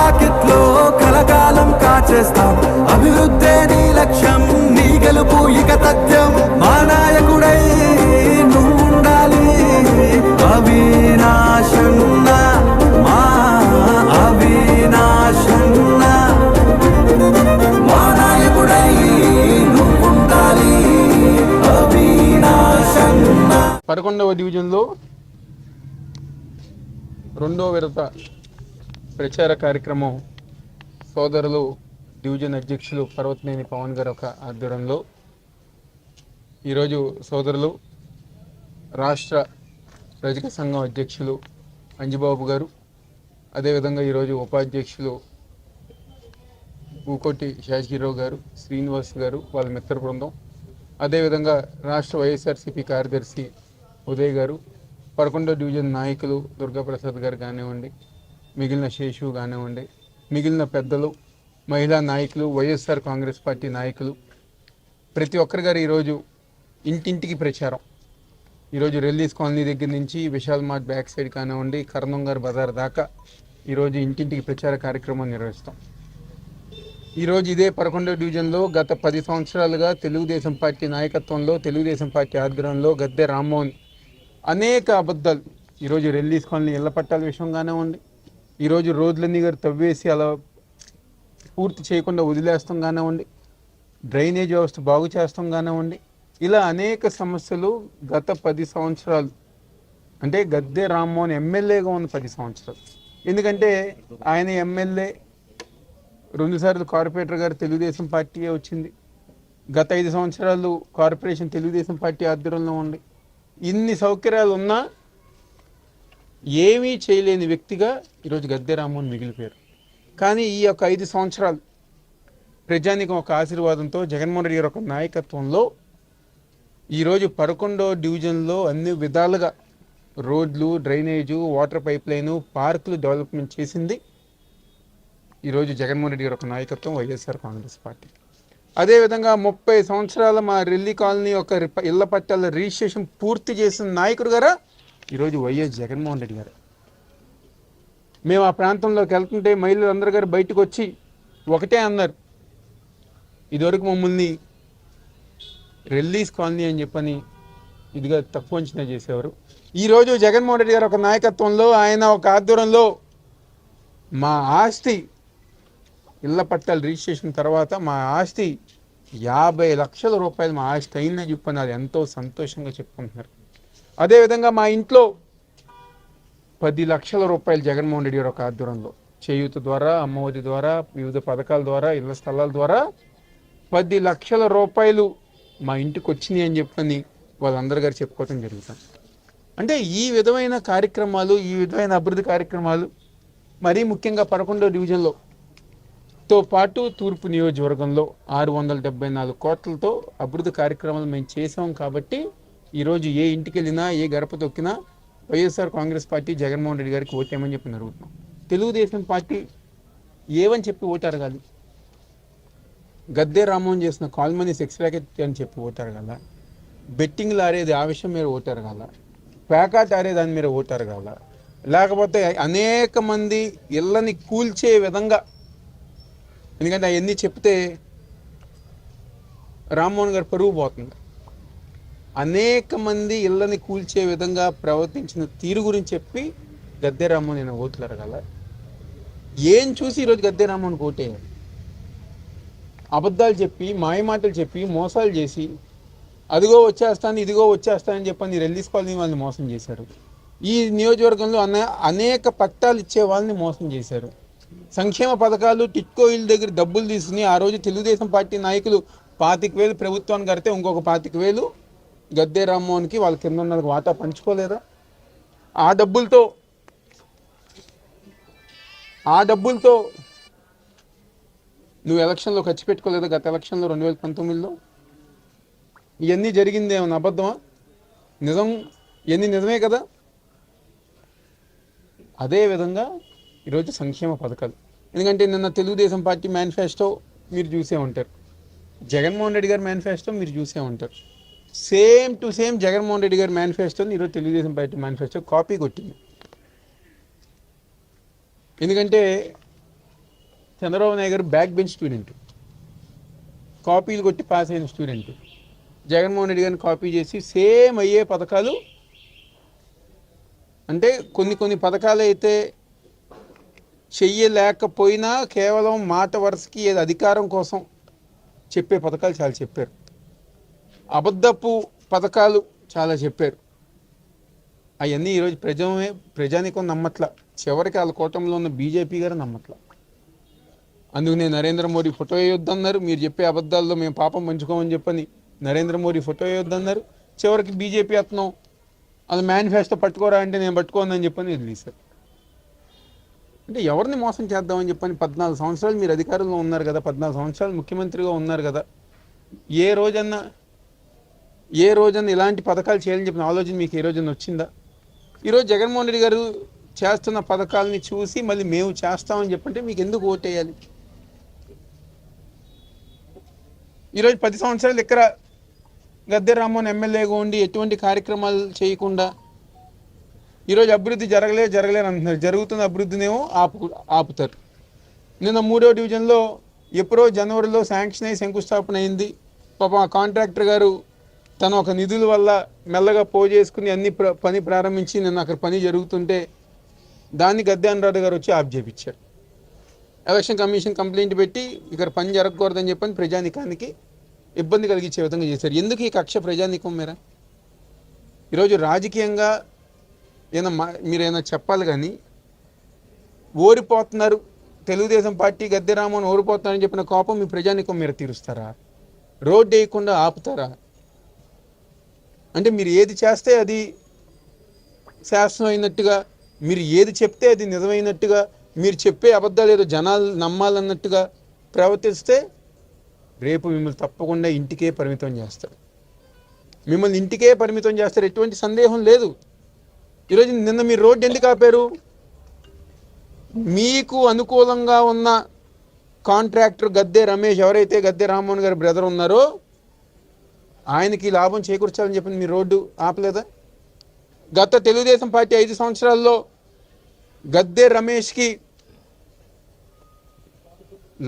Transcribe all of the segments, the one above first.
వాకిట్లో కలకాలం కాచేస్తాం. అభివృద్ధే నీ లక్ష్యం నీ గెలుపు ఇక తథ్యం. మా నాయకుడై నువ్వుండాలి అవినాశన్న మా అవినాశన్న. మా నాయకుడై నువ్వుండాలి అవినాశన్న. పదకొండవ డివిజన్లో రెండో విడత ప్రచార కార్యక్రమం సోదరులు డివిజన్ అధ్యక్షులు పర్వతనేని పవన్ గారు ఒక ఆధ్వర్యంలో ఈరోజు సోదరులు రాష్ట్ర రజక సంఘం అధ్యక్షులు అంజిబాబు గారు అదేవిధంగా ఈరోజు ఉపాధ్యక్షులు పూకోటి శేషగిరిరావు గారు శ్రీనివాస్ గారు వాళ్ళ మిత్ర బృందం అదేవిధంగా రాష్ట్ర వైఎస్ఆర్సీపీ కార్యదర్శి ఉదయ్ గారు పదకొండో డివిజన్ నాయకులు దుర్గాప్రసాద్ గారు కానివ్వండి మిగిలిన శేషు కానివ్వండి మిగిలిన పెద్దలు మహిళా నాయకులు వైఎస్ఆర్ కాంగ్రెస్ పార్టీ నాయకులు ప్రతి ఒక్కరి గారు ఈరోజు ఇంటింటికి ప్రచారం. ఈరోజు రెల్లీస్ కాలనీ దగ్గర నుంచి విశాల్ మార్ట్ బ్యాక్ సైడ్ కానివ్వండి కర్నంగారు బజార్ దాకా ఈరోజు ఇంటింటికి ప్రచార కార్యక్రమం నిర్వహిస్తాం. ఈరోజు ఇదే పదకొండో డివిజన్లో గత పది సంవత్సరాలుగా తెలుగుదేశం పార్టీ నాయకత్వంలో తెలుగుదేశం పార్టీ ఆధ్వర్యంలో గద్దె రామ్మోహన్ అనేక అబద్ధాలు ఈరోజు రెల్లీస్ కాలనీ ఇళ్ళ పట్టాల విషయం కానివ్వండి ఈరోజు రోడ్లన్నీ గారు తవ్వేసి అలా పూర్తి చేయకుండా వదిలేస్తాం కానివ్వండి డ్రైనేజ్ వ్యవస్థ బాగు చేస్తాం కానివ్వండి ఇలా అనేక సమస్యలు గత పది సంవత్సరాలు అంటే గద్దె రామ్మోహన్ ఎమ్మెల్యేగా ఉంది పది సంవత్సరాలు. ఎందుకంటే ఆయన ఎమ్మెల్యే రెండుసార్లు కార్పొరేటర్ గారు తెలుగుదేశం పార్టీ వచ్చింది. గత ఐదు సంవత్సరాలు కార్పొరేషన్ తెలుగుదేశం పార్టీ ఆధ్వర్యంలో ఉంది. ఇన్ని సౌకర్యాలు ఉన్నా ఏమీ చేయలేని వ్యక్తిగా ఈరోజు గద్దె రామ్మోహన్ మిగిలిపోయారు. కానీ ఈ యొక్క ఐదు సంవత్సరాలు ప్రజానికం ఒక ఆశీర్వాదంతో జగన్మోహన్ రెడ్డి గారి ఒక నాయకత్వంలో ఈరోజు పదకొండో డివిజన్లో అన్ని విధాలుగా రోడ్లు డ్రైనేజు వాటర్ పైప్ లైను పార్కులు డెవలప్మెంట్ చేసింది ఈరోజు జగన్మోహన్ రెడ్డి గారి ఒక నాయకత్వం వైఎస్ఆర్ కాంగ్రెస్ పార్టీ. అదేవిధంగా ముప్పై సంవత్సరాల మా రెల్లి కాలనీ ఒక ఇళ్ళ పట్టాల రిజిస్ట్రేషన్ పూర్తి చేసిన నాయకుడు గారా ఈరోజు వైఎస్ జగన్మోహన్ రెడ్డి గారు. మేము ఆ ప్రాంతంలోకి వెళ్తుంటే మహిళలు అందరు గారు బయటకు వచ్చి ఒకటే అన్నారు. ఇదివరకు మమ్మల్ని రెల్లీస్ కాలనీ అని చెప్పని ఇదిగా తక్కువ అంచనా చేసేవారు. ఈరోజు జగన్మోహన్ రెడ్డి గారు ఒక నాయకత్వంలో ఆయన ఒక ఆధ్వర్యంలో మా ఆస్తి ఇళ్ళ పట్టాలు రిజిస్ట్రేషన్ తర్వాత మా ఆస్తి యాభై లక్షల రూపాయలు మా ఆస్తి అయిందని చెప్పని అది ఎంతో సంతోషంగా చెప్పుకుంటున్నారు. అదేవిధంగా మా ఇంట్లో పది లక్షల రూపాయలు జగన్మోహన్ రెడ్డి గారు ఒక ఆధ్వర్యంలో చేయూత ద్వారా అమ్మఒడి ద్వారా వివిధ పథకాల ద్వారా ఇళ్ళ స్థలాల ద్వారా పది లక్షల రూపాయలు మా ఇంటికి వచ్చినాయి అని చెప్పని వాళ్ళందరి గారు చెప్పుకోవటం జరుగుతుంది అంటే ఈ విధమైన కార్యక్రమాలు ఈ విధమైన అభివృద్ధి కార్యక్రమాలు మరీ ముఖ్యంగా పదకొండో డివిజన్లో తో పాటు తూర్పు నియోజకవర్గంలో ఆరు వందల డెబ్బై నాలుగు కోట్లతో అభివృద్ధి కార్యక్రమాలు మేము చేసాం కాబట్టి ఈరోజు ఏ ఇంటికి వెళ్ళినా ఏ గడప తొక్కినా YSR Congress party Jaganmohan Reddy గారికి ఓటేమని చెప్పి అడుగుతున్నాం తెలుగుదేశం పార్టీ ఏమని చెప్పి ఓటు అడగాలి గద్దె రామ్మోహన్ చేసిన కాల్మనీ సెక్స్ ప్యాకెట్ అని చెప్పి ఓటు అడగాల బెట్టింగ్లు ఆడేది ఆ విషయం మీరు ఓటు అడగాల ప్యాకాట్ ఆరేదాన్ని మీరు ఓటారు ఓటు అడగాల లేకపోతే అనేక మంది ఇళ్ళని కూల్చే విధంగా ఎందుకంటే అవన్నీ చెప్తే రామ్మోహన్ గారు పరుగు పోతుంది. అనేక మంది ఇళ్ళని కూల్చే విధంగా ప్రవర్తించిన తీరు గురించి చెప్పి గద్దెరామ్మ నేను ఓట్లు అడగాల. ఏం చూసి ఈరోజు గద్దె రామ్మోహన్ అబద్ధాలు చెప్పి మాయమాటలు చెప్పి మోసాలు చేసి అదిగో వచ్చేస్తాను ఇదిగో వచ్చేస్తానని చెప్పని రెల్లీస్ కాలనీ వాళ్ళని మోసం చేశారు. ఈ నియోజకవర్గంలో అనే అనేక పట్టాలు ఇచ్చే వాళ్ళని మోసం చేశారు. సంక్షేమ పథకాలు టిట్కో ఇళ్ళ దగ్గర డబ్బులు తీసుకుని ఆ రోజు తెలుగుదేశం పార్టీ నాయకులు పాతిక వేలు ప్రభుత్వానికి కడితే ఇంకొక పాతిక వేలు గద్దె రామ్మోహన్కి వాళ్ళ కింద ఉన్న వాటా పంచుకోలేదా? ఆ డబ్బులతో ఆ డబ్బులతో నువ్వు ఎలక్షన్లో ఖర్చు పెట్టుకోలేదు గత ఎలక్షన్లో రెండు వేల పంతొమ్మిదిలో? ఇవన్నీ జరిగింది ఏమన్నా అబద్ధమా? నిజం ఇవన్నీ నిజమే కదా? అదే విధంగా ఈరోజు సంక్షేమ పథకాలు. ఎందుకంటే నిన్న తెలుగుదేశం పార్టీ మేనిఫెస్టో మీరు చూసే ఉంటారు. జగన్మోహన్ రెడ్డి గారి మేనిఫెస్టో మీరు చూసే ఉంటారు. Same to same Jaganmohan Reddy గారి మేనిఫెస్టోని ఈరోజు తెలుగుదేశం పార్టీ మేనిఫెస్టో కాపీ కొట్టింది. ఎందుకంటే చంద్రబాబు నాయుడు గారు బ్యాక్ బెంచ్ స్టూడెంట్ కాపీలు కొట్టి పాస్ అయిన స్టూడెంట్ జగన్మోహన్ రెడ్డి గారిని కాపీ చేసి సేమ్ అయ్యే పథకాలు అంటే కొన్ని కొన్ని పథకాలు అయితే చెయ్యలేకపోయినా కేవలం మాట వరుసకి ఏదో అధికారం కోసం చెప్పే పథకాలు చాలా చెప్పారు. అబద్ధపు పథకాలు చాలా చెప్పారు. అవన్నీ ఈరోజు ప్రజమే ప్రజానికం నమ్మట్ల. చివరికి వాళ్ళ కూటమిలో ఉన్న బీజేపీ గారు నమ్మట్ల. అందుకు నేను నరేంద్ర మోడీ ఫోటో వేయొద్దన్నారు. మీరు చెప్పే అబద్ధాల్లో మేము పాపం పంచుకోమని చెప్పని నరేంద్ర మోడీ ఫోటో వేయొద్దన్నారు. చివరికి బీజేపీ అతను అది మేనిఫెస్టో పట్టుకోరా అంటే నేను పట్టుకోనని చెప్పని వదిలేశారు. అంటే ఎవరిని మోసం చేద్దామని చెప్పని పద్నాలుగు సంవత్సరాలు మీరు అధికారంలో ఉన్నారు కదా పద్నాలుగు సంవత్సరాలు ముఖ్యమంత్రిగా ఉన్నారు కదా ఏ రోజన్నా ఏ రోజున ఇలాంటి పథకాలు చేయాలని చెప్పిన ఆలోచన మీకు ఏ రోజున వచ్చిందా? ఈరోజు జగన్మోహన్ రెడ్డి గారు చేస్తున్న పథకాలని చూసి మళ్ళీ మేము చేస్తామని చెప్పంటే మీకు ఎందుకు ఓటేయాలి? ఈరోజు పది సంవత్సరాలు ఇక్కడ గద్దె రామ్మోహన్ ఎమ్మెల్యేగా ఉండి ఎటువంటి కార్యక్రమాలు చేయకుండా ఈరోజు అభివృద్ధి జరగలే జరగలేదు అంటున్నారు. జరుగుతున్న అభివృద్ధినేమో ఆపు ఆపుతారు. నిన్న మూడో డివిజన్లో ఎప్పుడో జనవరిలో శాంక్షన్ అయ్యి శంకుస్థాపన అయింది. పాపం ఆ కాంట్రాక్టర్ గారు తను ఒక నిధుల వల్ల మెల్లగా పోజేసుకుని అన్ని ప్ర పని ప్రారంభించి నిన్న అక్కడ పని జరుగుతుంటే దాన్ని గద్దె గారు వచ్చి ఆఫ్ చేపించారు ఎలక్షన్ కమిషన్ కంప్లైంట్ పెట్టి ఇక్కడ పని జరగకూడదని చెప్పని ప్రజానికానికి ఇబ్బంది కలిగించే విధంగా చేశారు. ఎందుకు ఈ కక్ష ప్రజానికం మేర? ఈరోజు రాజకీయంగా ఏమైనా మా ఏమైనా చెప్పాలి కానీ ఓడిపోతున్నారు. తెలుగుదేశం పార్టీ గద్దె రామన్ ఓడిపోతున్నారని చెప్పిన కోపం మీ ప్రజానికం మీరు తీరుస్తారా? రోడ్డు వేయకుండా ఆపుతారా? అంటే మీరు ఏది చేస్తే అది శాసనం అయినట్టుగా మీరు ఏది చెప్తే అది నిజమైనట్టుగా మీరు చెప్పే అబద్ధాలు ఏదో జనాలు నమ్మాలన్నట్టుగా ప్రవర్తిస్తే రేపు మిమ్మల్ని తప్పకుండా ఇంటికే పరిమితం చేస్తారు. మిమ్మల్ని ఇంటికే పరిమితం చేస్తారు. ఎటువంటి సందేహం లేదు. ఈరోజు నిన్న మీరు రోడ్డు ఎందుకు ఆపారు? మీకు అనుకూలంగా ఉన్న కాంట్రాక్టర్ గద్దె రమేష్ ఎవరైతే గద్దె రామ్మోహన్ గారి బ్రదర్ ఉన్నారో ఆయనకి లాభం చేకూర్చాలని చెప్పి మీరు రోడ్డు ఆపలేదా? గత తెలుగుదేశం పార్టీ ఐదు సంవత్సరాల్లో గద్దె రమేష్కి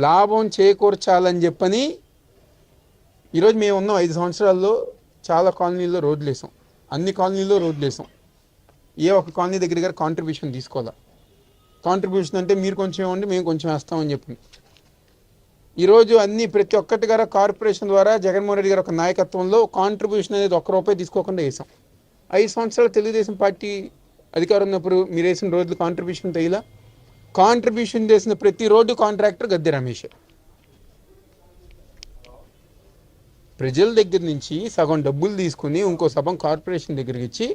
లాభం చేకూర్చాలని చెప్పని ఈరోజు మేము ఉన్నాం ఐదు సంవత్సరాల్లో చాలా కాలనీల్లో రోడ్లు వేసాం. అన్ని కాలనీల్లో రోడ్లు వేసాం. ఏ ఒక కాలనీ దగ్గర కాంట్రిబ్యూషన్ తీసుకోవాలా? కాంట్రిబ్యూషన్ అంటే మీరు కొంచెం ఇవ్వండి మేము కొంచెం వేస్తామని చెప్పింది ఈరోజు అన్ని ప్రతి ఒక్కటి గారు కార్పొరేషన్ ద్వారా జగన్మోహన్ రెడ్డి గారి ఒక నాయకత్వంలో కాంట్రిబ్యూషన్ అనేది ఒక్క రూపాయి తీసుకోకుండా వేసాం ఐదు సంవత్సరాలు తెలుగుదేశం పార్టీ అధికారం ఉన్నప్పుడు మీరు వేసిన రోజులు కాంట్రిబ్యూషన్ తెయ్యలా కాంట్రిబ్యూషన్ చేసిన ప్రతి రోడ్డు కాంట్రాక్టర్ గద్దె రమేష్. ప్రజల దగ్గర నుంచి సగం డబ్బులు తీసుకుని ఇంకో సగం కార్పొరేషన్ దగ్గరికి ఇచ్చి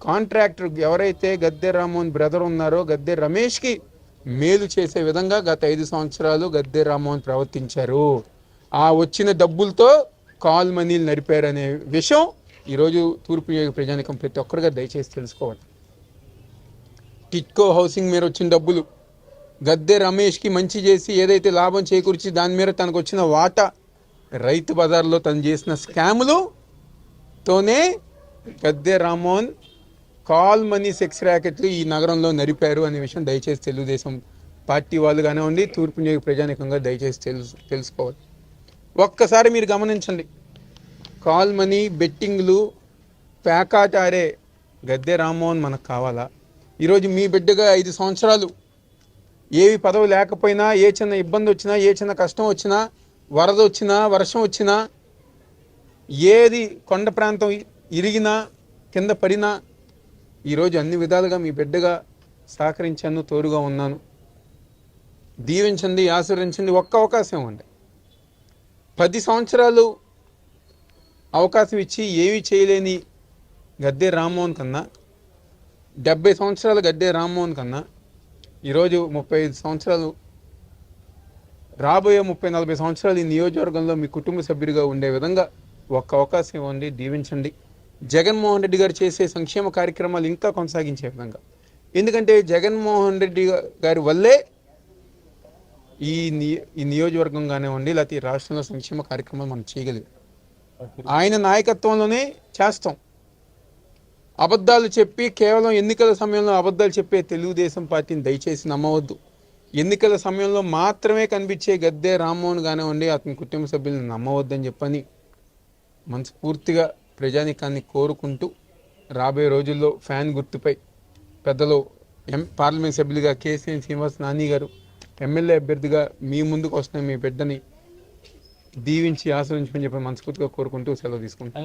కాంట్రాక్టర్ ఎవరైతే గద్దె రామోహన్ బ్రదర్ ఉన్నారో గద్దె రమేష్కి మేలు చేసే విధంగా గత ఐదు సంవత్సరాలు గద్దె రామ్మోహన్ ప్రవర్తించారు. ఆ వచ్చిన డబ్బులతో కాల్ మనీలు నడిపారనే విషయం ఈరోజు తూర్పు యోగ ప్రజానికం ప్రతి ఒక్కరుగా దయచేసి తెలుసుకోవాలి. టిట్కో హౌసింగ్ మీద వచ్చిన డబ్బులు గద్దె రమేష్కి మంచి చేసి ఏదైతే లాభం చేకూర్చి దాని మీద తనకు వచ్చిన వాటా రైతు బజార్లో తను చేసిన స్కాములు తోనే Gadde Rammohan call money sex ర్యాకెట్లు ఈ నగరంలో నడిపారు అనే విషయం దయచేసి తెలుగుదేశం పార్టీ వాళ్ళు కానివ్వండి తూర్పు నియోజక ప్రజానికంగా దయచేసి తెలుసు తెలుసుకోవాలి. ఒక్కసారి మీరు గమనించండి. కాల్ మనీ బెట్టింగ్లు ప్యాకాట్ ఆడే గద్దె రామ్మోహన్ మనకు కావాలా? ఈరోజు మీ బిడ్డగా ఐదు సంవత్సరాలు. ఏవి పదవి లేకపోయినా ఏ చిన్న ఇబ్బంది వచ్చినా ఏ చిన్న కష్టం వచ్చినా వరద వచ్చినా వర్షం వచ్చినా ఏది కొండ ప్రాంతం ఇరిగినా కింద పడినా ఈరోజు అన్ని విధాలుగా మీ బిడ్డగా సహకరించాను తోడుగా ఉన్నాను. దీవించండి ఆశీర్వించండి ఒక్క అవకాశం ఇవ్వండి. పది సంవత్సరాలు అవకాశం ఇచ్చి ఏమీ చేయలేని గద్దె రామ్మోహన్ కన్నా డెబ్బై సంవత్సరాలు గద్దె రామ్మోహన్ కన్నా ఈరోజు ముప్పై ఐదు సంవత్సరాలు రాబోయే ముప్పై నలభై సంవత్సరాలు ఈ నియోజకవర్గంలో మీ కుటుంబ సభ్యుడిగా ఉండే విధంగా ఒక్క అవకాశం ఇవ్వండి దీవించండి. జగన్మోహన్ రెడ్డి గారు చేసే సంక్షేమ కార్యక్రమాలు ఇంకా కొనసాగించే విధంగా. ఎందుకంటే జగన్మోహన్ రెడ్డి గారి వల్లే ఈ ఈ నియోజకవర్గం కానివ్వండి లేకపోతే రాష్ట్రంలో సంక్షేమ కార్యక్రమాలు మనం చేయగలిగాం. ఆయన నాయకత్వంలోనే చేస్తాం. అబద్ధాలు చెప్పి కేవలం ఎన్నికల సమయంలో అబద్ధాలు చెప్పే తెలుగుదేశం పార్టీని దయచేసి నమ్మవద్దు. ఎన్నికల సమయంలో మాత్రమే కనిపించే గద్దె రామ్మోహన్ కానివ్వండి అతని కుటుంబ సభ్యులను నమ్మవద్దని చెప్పని మనస్ఫూర్తిగా ప్రజానికాన్ని కోరుకుంటూ రాబోయే రోజుల్లో ఫ్యాన్ గుర్తుపై పెద్దలు ఎం పార్లమెంట్ సభ్యులుగా కేసీఎన్ శ్రీనివాస్ నాని గారు ఎమ్మెల్యే అభ్యర్థిగా మీ ముందుకు వస్తున్న మీ బిడ్డని దీవించి ఆశ్రయించమని చెప్పి మనస్ఫూర్తిగా కోరుకుంటూ సెలవు తీసుకుంటాం